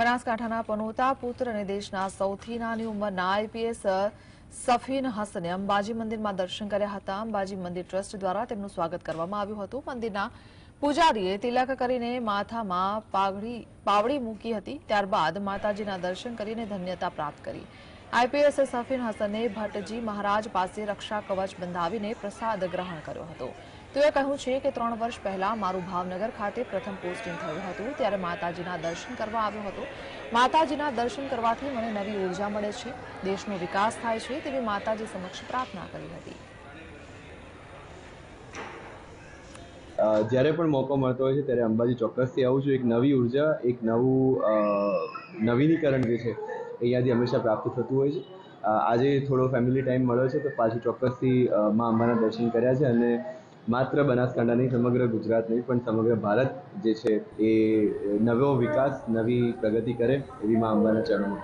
બનાસકાંઠાના પનોતા પુત્ર અને દેશના સૌથી નાની ઉંમરના આઈપીએસ સફીન હસને અંબાજી મંદિરમાં દર્શન કર્યા હતા. અંબાજી મંદિર ટ્રસ્ટ દ્વારા તેમનું સ્વાગત કરવામાં આવ્યું હતું. મંદિરના પૂજારીએ તિલક કરીને માથામાં પાવડી મૂકી હતી. ત્યારબાદ માતાજીના દર્શન કરીને ધન્યતા પ્રાપ્ત કરી. આઈપીએસ સફીન હસને ભટ્ટજી મહારાજ પાસે રક્ષા કવચ બંધાવીને પ્રસાદ ગ્રહણ કર્યો હતો. તેઓએ કહ્યું છે કે ત્રણ વર્ષ પહેલા મારું ભાવનગર ખાતે પ્રથમ પોસ્ટિંગ થયું હતું, ત્યારે માતાજીના દર્શન કરવા આવ્યો હતો. માતાજીના દર્શન કરવાથી મને નવી ઊર્જા મળે છે, દેશનો વિકાસ થાય છે તેવી માતાજી સમક્ષ પ્રાર્થના કરી હતી. જ્યારે પણ મોકો મળતો હોય છે, ત્યારે અંબાજી ચોક્કસથી આવું છું. એક નવી ઊર્જા, એક નવું નવીનીકરણ જે છે, એ અહીંયાથી હંમેશા પ્રાપ્ત થતું હોય છે. આજે થોડો ફેમિલી ટાઈમ મળ્યો છે, તો પાછું ચોક્કસથી મા અંબાના દર્શન કર્યા છે અને માત્ર બનાસકાંઠા નહીં, સમગ્ર ગુજરાત નહીં, પણ સમગ્ર ભારત જે છે, એ નવો વિકાસ, નવી પ્રગતિ કરે એવી મા અંબાના ચરણો